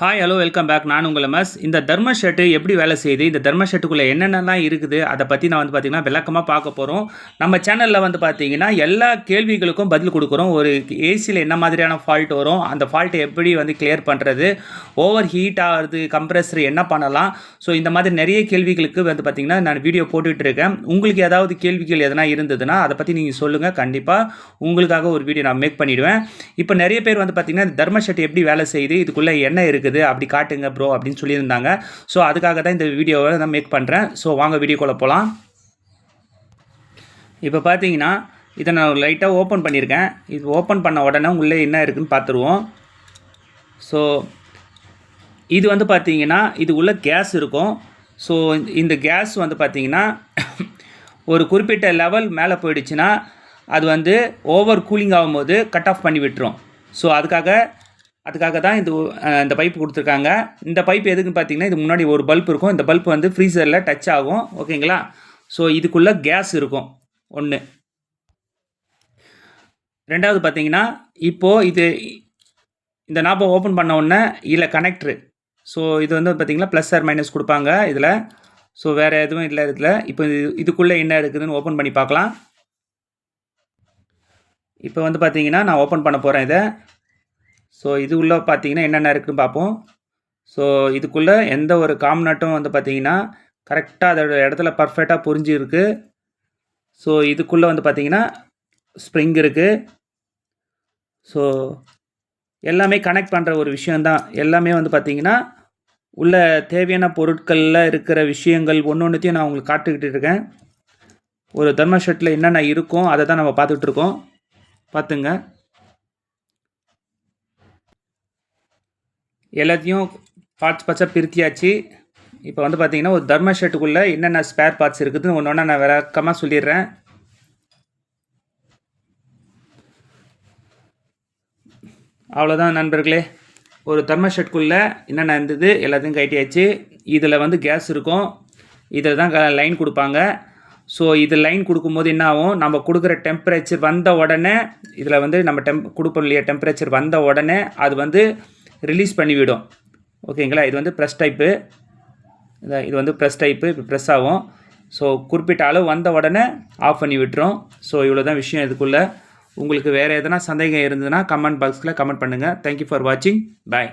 Hi hello welcome back நான் உங்கள் மஸ். இந்த தர்ம ஷர்ட்டு எப்படி வேலை செய்யுது? இந்த தர்ம ஷர்ட்டுக்குள்ளே என்னென்னலாம் இருக்குது? அதை பற்றி நான் வந்து பார்த்திங்கன்னா விளக்கமாக பார்க்க போகிறோம் நம்ம சேனலில் வந்து பார்த்திங்கன்னா எல்லா கேள்விகளுக்கும் பதில் கொடுக்குறோம். ஒரு ஏசியில் என்ன மாதிரியான ஃபால்ட் வரும்? அந்த ஃபால்ட்டை எப்படி வந்து கிளியர் பண்ணுறது ஓவர் ஹீட் ஆகிறது கம்ப்ரெஸர் என்ன பண்ணலாம்? ஸோ இந்த மாதிரி நிறைய கேள்விகளுக்கு வந்து பார்த்திங்கன்னா நான் வீடியோ போட்டுட்ருக்கேன் உங்களுக்கு ஏதாவது கேள்விகள் எதனா இருந்ததுன்னா அதை பற்றி நீங்கள் சொல்லுங்கள் கண்டிப்பாக உங்களுக்காக ஒரு வீடியோ நான் மேக் பண்ணிவிடுவேன் இப்போ நிறைய பேர் வந்து பார்த்திங்கன்னா தர்ம ஷர்ட் எப்படி வேலை செய்யுது? இதுக்குள்ளே என்ன இருக்குது அப்படி காட்டுங்க ப்ரோ அப்படின்னு சொல்லியிருந்தாங்க. ஸோ அதுக்காக தான் இந்த வீடியோவை நான் மேக் பண்ணுறேன் ஸோ வாங்க வீடியோக்குள்ளே போகலாம் இப்போ பார்த்தீங்கன்னா இதை நான் லைட்டாக ஓப்பன் பண்ணியிருக்கேன் இது ஓப்பன் பண்ண உடனே உள்ளே என்ன இருக்குதுன்னு பார்த்துருவோம் ஸோ இது வந்து பார்த்தீங்கன்னா இது உள்ள கேஸ் இருக்கும். ஸோ இந்த கேஸ் வந்து பார்த்தீங்கன்னா ஒரு குறிப்பிட்ட லெவல் மேலே போயிடுச்சுன்னா அது வந்து ஓவர் கூலிங் ஆகும்போது கட் ஆஃப் பண்ணி விட்டுரும். ஸோ அதுக்காக அதுக்காக தான் இது இந்த பைப் கொடுத்துருக்காங்க. இந்த பைப் எதுக்குன்னு பார்த்தீங்கன்னா இது முன்னாடி ஒரு பல்ப் இருக்கும். இந்த பல்ப் வந்து ஃப்ரீசரில் டச் ஆகும். ஓகேங்களா ஸோ இதுக்குள்ளே கேஸ் இருக்கும். ஒன்று ரெண்டாவது பார்த்தீங்கன்னா இப்போது இது இந்த நாப்பை ஓப்பன் பண்ண உடனே இதில் கனெக்ட்ரு ஸோ இது வந்து பார்த்தீங்கன்னா ப்ளஸ் ஆர் மைனஸ் கொடுப்பாங்க இதில். ஸோ வேறு எதுவும் இல்லை இதில். இப்போ இது இதுக்குள்ளே என்ன இருக்குதுன்னு ஓப்பன் பண்ணி பார்க்கலாம். இப்போ வந்து பார்த்தீங்கன்னா நான் ஓப்பன் பண்ண போகிறேன் இதை. ஸோ இது உள்ளே பார்த்தீங்கன்னா என்னென்ன இருக்குதுன்னு பார்ப்போம் ஸோ இதுக்குள்ளே எந்த ஒரு காம்னட்டும் வந்து பார்த்தீங்கன்னா கரெக்டாக அதோட இடத்துல பர்ஃபெக்டாக புரிஞ்சிருக்கு ஸோ இதுக்குள்ளே வந்து பார்த்தீங்கன்னா ஸ்ப்ரிங் இருக்குது ஸோ எல்லாமே கனெக்ட் பண்ணுற ஒரு விஷயந்தான் எல்லாமே வந்து பார்த்திங்கன்னா உள்ள தேவையான பொருட்களில் இருக்கிற விஷயங்கள் ஒன்று ஒன்றுத்தையும் நான் உங்களுக்கு காட்டுக்கிட்டு இருக்கேன். ஒரு தர்ம ஷர்ட்டில் என்னென்ன இருக்கும் அதை தான் நம்ம பார்த்துட்டு இருக்கோம். பார்த்துங்க. எல்லாத்தையும் பார்ட்ஸ் பார்ட்ஸாக பிரித்தியாச்சு இப்போ வந்து பார்த்திங்கன்னா ஒரு தர்ம ஷர்ட்டுக்குள்ளே என்னென்ன ஸ்பேர் பார்ட்ஸ் இருக்குதுன்னு ஒன்று ஒன்றா நான் விளக்கமாக சொல்லிடுறேன். அவ்வளோதான் நண்பர்களே. ஒரு தர்ம ஷர்ட்குள்ளே என்னென்ன இருந்தது எல்லாத்தையும் கட்டியாச்சு. இதில் வந்து கேஸ் இருக்கும். இதில் தான் லைன் கொடுப்பாங்க. ஸோ இது லைன் கொடுக்கும்போது என்ன ஆகும்? நம்ம கொடுக்குற டெம்பரேச்சர் வந்த உடனே இதில் வந்து நம்ம டெம்ப் கொடுப்போம் இல்லையா டெம்பரேச்சர் வந்த உடனே அது வந்து ரிலீஸ் பண்ணிவிடும். ஓகேங்களா? இது வந்து ப்ரெஸ் டைப்பு இது வந்து ப்ரெஸ் டைப்பு இப்போ ப்ரெஸ் ஆகும். ஸோ குறிப்பிட்ட அளவு வந்த உடனே ஆஃப் பண்ணி விட்டுரும். ஸோ இவ்வளோ தான் விஷயம் இதுக்குள்ளே. உங்களுக்கு வேறு எதனா சந்தேகம் இருந்ததுன்னா கமெண்ட் பாக்ஸில் கமெண்ட் பண்ணுங்கள் தேங்க்யூ ஃபார் வாட்சிங் பாய்